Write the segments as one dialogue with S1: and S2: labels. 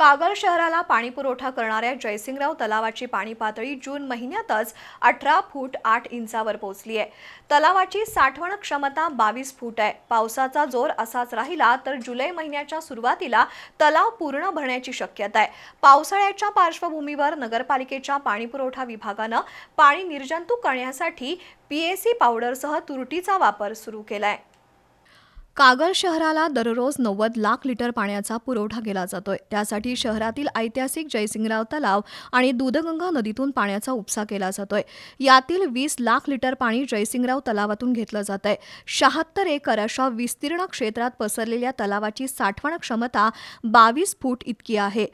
S1: कागल शहराला पाणीपुरवठा करणाऱ्या जयसिंगराव तलावाची पाणी पातळी जून महिन्यातच अठरा फूट आठ इंचावर पोहोचली आहे. तलावाची साठवण क्षमता बावीस फूट आहे. पावसाचा जोर असाच राहिला तर जुलै महिन्याच्या सुरुवातीला तलाव पूर्ण भरण्याची शक्यता आहे. पावसाळ्याच्या पार्श्वभूमीवर नगरपालिकेच्या पाणीपुरवठा विभागानं पाणी निर्जंतुक करण्यासाठी पीएसी पावडरसह तुरटीचा वापर सुरू केला आहे कागल शहराला दररोज नव्वद लाख लिटर पाण्याचा पुरवठा केला जातोय. त्यासाठी शहरातील ऐतिहासिक जयसिंगराव तलाव आणि दूधगंगा नदीतून पाण्याचा उपसा केला जातोय. यातील वीस लाख लिटर पाणी जयसिंगराव तलावातून घेतलं जात आहे शहात्तर एकर अशा विस्तीर्ण क्षेत्रात पसरलेल्या तलावाची साठवण क्षमता बावीस फूट इतकी आहे.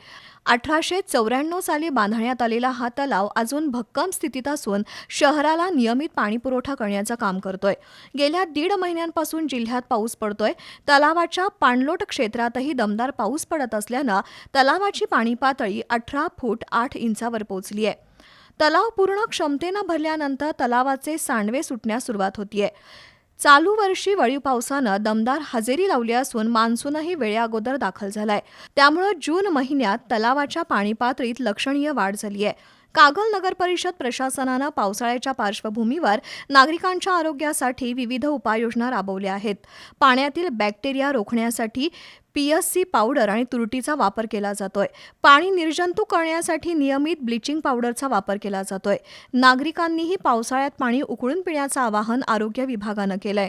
S1: अठराशे चौऱ्याण्णव साली बांधण्यात आलेला हा तलाव अजून भक्कम स्थितीत असून शहराला नियमित पाणीपुरवठा करण्याचं काम करतोय. गेल्या दीड महिन्यांपासून जिल्ह्यात पाऊस पडतोय. तलावाच्या पाणलोट क्षेत्रातही दमदार पाऊस पडत असल्यानं तलावाची पाणी पातळी अठरा फूट आठ इंचावर पोहोचली आहे. तलाव पूर्ण क्षमतेनं भरल्यानंतर तलावाचे सांडवे सुटण्यास सुरुवात होतीये. चालू वर्षी वळीव पावसानं दमदार हजेरी लावली असून मान्सूनही वेळेअगोदर दाखल झालाय. त्यामुळं जून महिन्यात तलावाच्या पाणी पातळीत लक्षणीय वाढ झाली आहे. कागल नगर परिषद प्रशासनानं पावसाळ्याच्या पार्श्वभूमीवर नागरिकांच्या आरोग्यासाठी विविध उपाययोजना राबवल्या आहेत. पाण्यातील बॅक्टेरिया रोखण्यासाठी पीएससी पावडर आणि तुरटीचा वापर केला जातोय. पाणी निर्जंतुक करण्यासाठी नियमित ब्लिचिंग पावडरचा वापर केला जातोय. नागरिकांनीही पावसाळ्यात पाणी उकळून पिण्याचं आवाहन आरोग्य विभागानं केलंय.